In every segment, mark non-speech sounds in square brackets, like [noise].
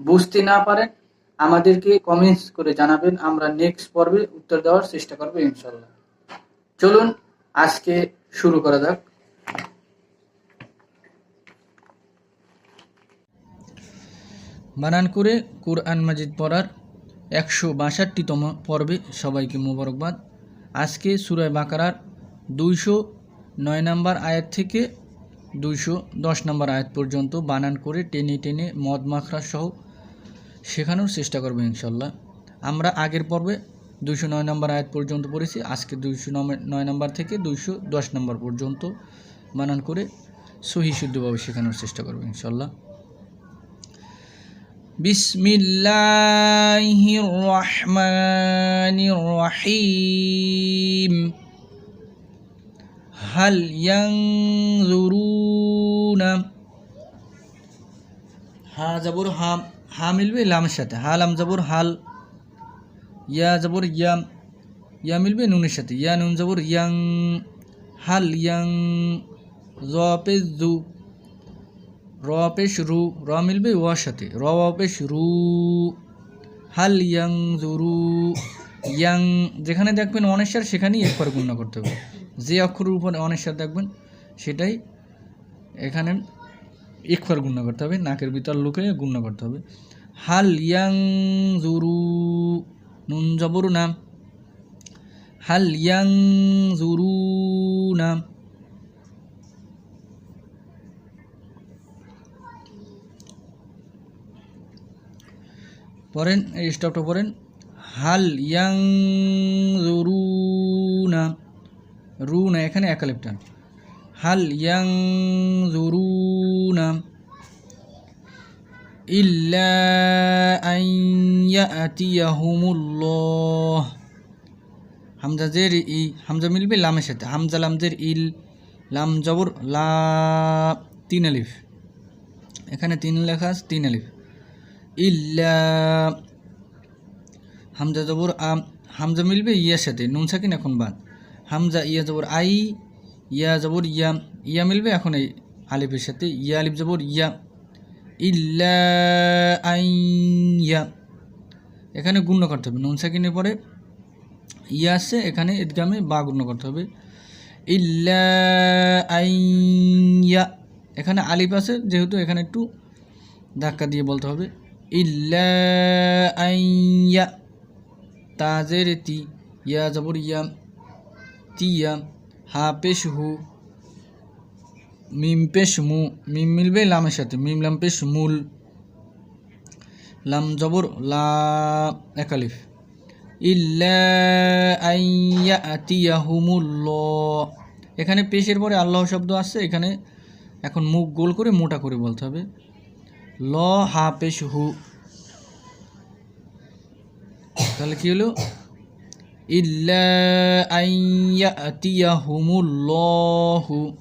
বুঝতে না পারেন আমাদেরকে কমেন্টস করে জানাবেন। আমরা নেক্সট পর্বে উত্তর দেওয়ার চেষ্টা করব ইনশাল্লাহ। চলুন, আজকে শুরু করা যাক। বানান করে কোরআন মাজিদ পড়ার একশো বাষট্টিতম পর্বে সবাইকে মোবারকবাদ। আজকে সুরায় বাকারার দুইশো নয় নম্বর আয়াত থেকে দুইশো দশ নম্বর আয়াত পর্যন্ত বানান করে টেনে টেনে মদ মাখরা সহ শেখানোর চেষ্টা করব ইনশাল্লাহ। আমরা আগের পর্বে দুইশো নয় নম্বর আয়াত পর্যন্ত পড়েছি, আজকে দুইশো নয় নম্বর থেকে দুইশো দশ নম্বর পর্যন্ত বানান করে সহি শুদ্ধভাবে শেখানোর চেষ্টা করব ইনশাল্লাহ। বিসমিল্লাহির রহমানির রহিম হাল ইয়ানজুরুনা। হা জবর হা হা মিলবে, লামের সাথে। হা, লাম, জবর, হাল, ইয়া, জবর, ইয়াম, ইয়া মিলবে, নুনের সাথে। ইয়া, নুন, জবর, ইয়াং, হাল, ইয়াং জ পেশ, জু, র, পেশ, রু, র মিলবে ওয়ার সাথে। র রু, হাল, ইয়াং জুরু ইয়াং, যেখানে দেখবেন অনেশ্বর সেখানেই একবার গুণ করতে হবে। যে অক্ষরের উপরে অনেশ্বর দেখবেন, সেটাই এখানে একবার গুণ করতে হবে, নাকের ভিতর লুকে গুণ করতে হবে। হাল ইয়াং জুরু নুন জবরু নাম। হাল ইয়াং জুরু নাম। পড়েন, এই স্টপটা পড়েন। হাল ইয়াং রু না রু না, এখানে একালিপটা। হাল ইয়াং রু না ইল্লা আতিয়াহুমুল্লাহ হামজা জের ই হামজা মিলবে লামের সাথে হামজা লামজের ইল লাম জবর লা তিন আলিফ এখানে তিন লেখা আছে তিন আলিফ। ইল্লা হামজা জবর আম হামজা মিলবে ইয়ার সাথে নুন সাকিন এখন বাদ؟ হামজা ইয়া জবর আই ইয়া জবর ইয়া ইয়া মিলবে এখন এই আলিফের সাথে, ইয়া আলিফ জবর, ইয়া। ইল্লা আই ইয়া। এখানে গুণ্য করতে হবে, নুন সাকিনের পরে ইয়া আসছে এখানে ঈদগামে বা গুণ্য করতে হবে। ইল্লা আই ইয়া। এখানে আলিফ আছে, যেহেতু এখানে একটু ধাক্কা দিয়ে বলতে হবে। ইল্লা আইয়া তাজের তি ইয়া জবর, ইয়া। তিয়া হা পেশ হু। মিম পেশ মু, মিম মিলবে লামের সাথে, মিম লাম পেশ মূল, লাম জবর লা একালিফ। ইল্লা আইয়া আতিয়াহুমুল্লাহ এখানে পেশের পরে আল্লাহ শব্দ আসছে, এখানে এখন মুখ গোল করে মোটা করে বলতে হবে। ল, হা, পেশ, হু। তাহলে কি হলো? ইল্লা আইয়াতিয়াহুমুল্লাহু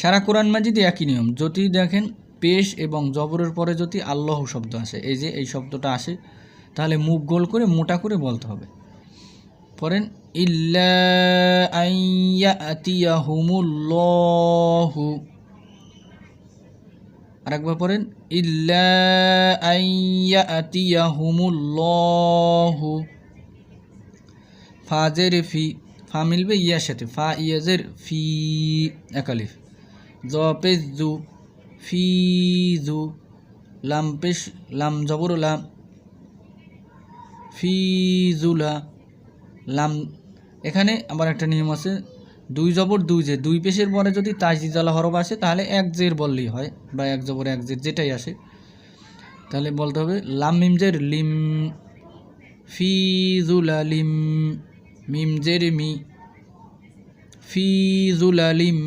সারা কোরআন মাজিদে একই নিয়ম, যদি দেখেন পেশ এবং জবরের পরে যদি আল্লাহ শব্দ আসে, এই যে এই শব্দটা আসে, তাহলে মুখ গোল করে মোটা করে বলতে হবে। পরেন ইল্লা আইয়াতিয়াহুমুল্লাহু আরেকবার পড়েন, ইল্লা আইয়াতিয়াহুমুল্লাহু ফাজের ফি, ফা মিলবে ইয়ার সাথে, ফা ইয়াজের ফি একালিফ জ পেশ জু ফি জু লাম পেশ লাম জবর লাম ফিজুলা, লাম, এখানে আবার একটা নিয়ম আছে, দুই জবর দুই জে দুই পেশের পরে যদি তাজি তাজদিদালা হরফ আসে, তাহলে এক জের বললেই হয়, বা এক জবর এক জের যেটাই আসে। তাহলে বলতে হবে, লাম মিম জের লিম, ফিজুলা লিম, মিম জের মি ফিজুলা লিম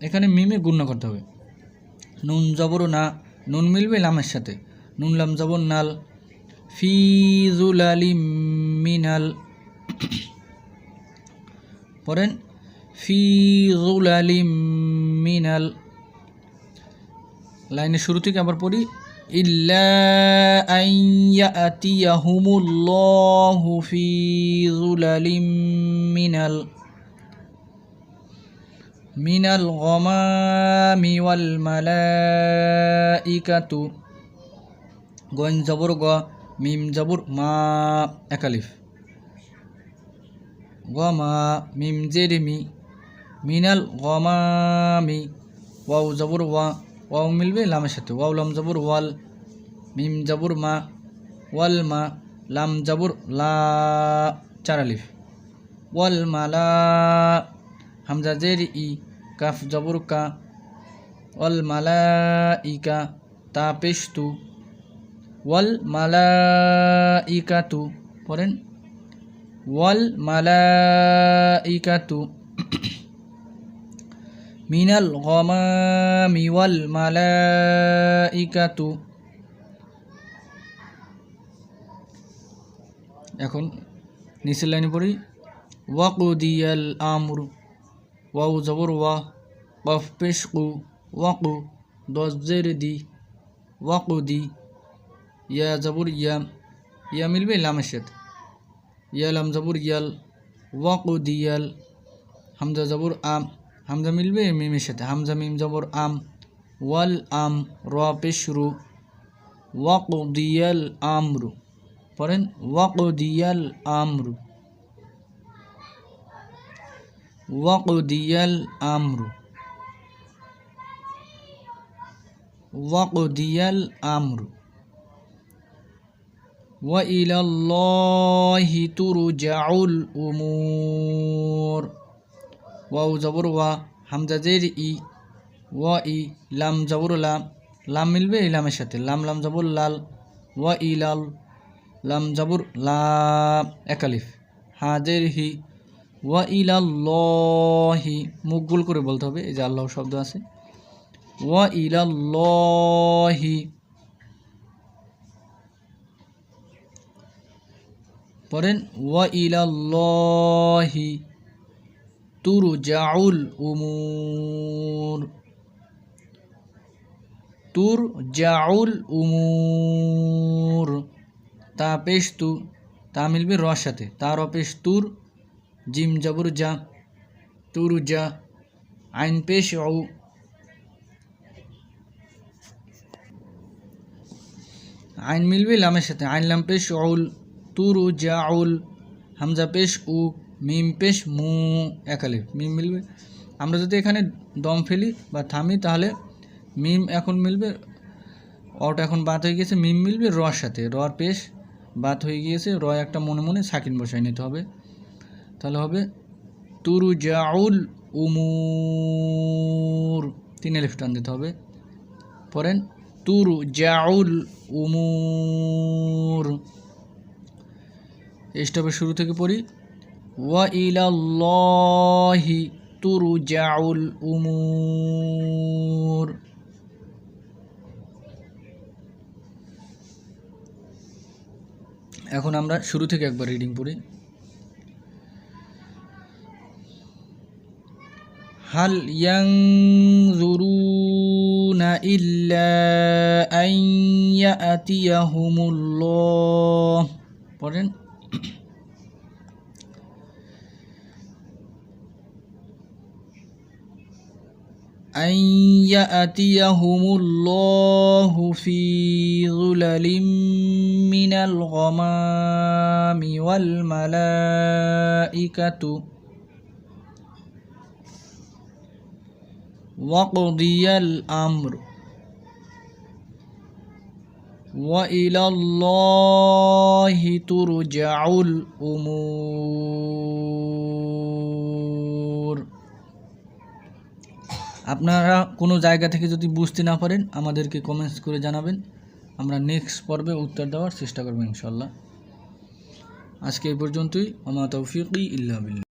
এখানে মিমে গুণ্য করতে হবে। নুন জবর না, নুন মিলবে লামের সাথে। নুন, লাম জবর, নাল। ফিজুলা লিম মিনাল। পড়েন, ফি জুলালিম মিনাল। লাইনের শুরু থেকে আবার পড়ি ইয়াতিয়াহুমুল্লাহু ফি জুলালিম মিনাল মিনাল। গমামি ওয়াল মালাইকাতু। গন জবর গ, মিম জবর মা একালিফ গমা, মিম জেরেমি। মিনাল গমামি, ওয়াও জবর ওয়া, ওয়াও মিলবে লামের সাথে। ওয়াও লাম জবর ওয়াল, মিম জবর মা, ওয়াল মা, লাম জবর লা, চার আলিফ। ওয়াল মালা হামজা জের ই কাফ জবর কা ওয়াল মালা ইকা তা পেশতু। ওয়াল মালা ইকাতু পড়েন। ওয়াল মালাইকাতু [clears throat] মিনাল গমামি ওয়াল মালাইকাতু। এখন নিচের লাইনে পড়ি। ওয়াকুদিয়াল আমর। ওয়াউ জবর ওয়া কফ পেশ কু ওয়াকু দশ জের দি ওয়াকুদি ইয়া জবর ইয়া ইয়া মিলবে লামের সাথে ইয়াল হামজা জবর ইয়াল ওয়াকুদিয়াল হামজা জবর আম হামজা মিলবে মিমের সাথে হামজা মিম জবর আম ওয়াল আম র পেশরু ওয়াকুদিয়াল আমরু পড়েন ওয়াকুদিয়াল আমরু وقضي الأمر. وقضي الأمر. وإلى الله ترجع الأمور. واو زبر و حمزة زير إي وإي لام زبر لام لام ملبي لام شتي لام لام زبر لال وإلى لام زبر لام أكاليف حاضر هي ওয়া ইলাল্লাহি, মুখ গোল করে বলতে হবে, এই যে আল্লাহ শব্দ আছে। ওয়া ইলাল্লাহি, পড়েন, ওয়া ইলাল্লাহি তুরজাউল উমুর। তুর জাউল উমুর। তা পেশ তু, তা মিলবে র সাথে। তার অপেশ তুর জিম জবর যা তুর যা আইন পেশ ও আইন মিলবে লামের সাথে আইন লাম পেশ অউল তুরু জাউল হামজা পেশ উ মিম পেশ মু একালে। মিম মিলবে। আমরা যদি এখানে দম ফেলি বা থামি, তাহলে মিম এখন মিলবে অট এখন বাত হয়ে গিয়েছে। মিম মিলবে রর সাথে। রর পেশ বাত হয়ে গিয়েছে। র একটা মনে মনে সাকিন বসাই নিতে হবে। তাহলে হবে তুরু জাউল উমুর। তিন এলিফ টান দিতে হবে। পড়েন তুরু জাউল উমুর স্টপের শুরু থেকে পড়ি। ওয়া ইলাল্লাহি তুরজাউল উমুর। এখন আমরা শুরু থেকে একবার রিডিং পড়ি। হাল ইয়ানজুরুনা ইল্লা আন ইয়াতিয়াহুমুল্লাহ পড়েন أن يأتيهم الله في ظلل من الغمام والملائكة وقضي الأمر وإلى الله ترجع الأمور আপনারা কোনো জায়গা থেকে যদি বুঝতে না পারেন আমাদেরকে কমেন্টস করে জানাবেন আমরা নেক্সট পর্বে উত্তর দেওয়ার চেষ্টা করবো ইনশাল্লাহ আজকে এই পর্যন্তই আমা তৌফিক ইল্লা বিল্লাহ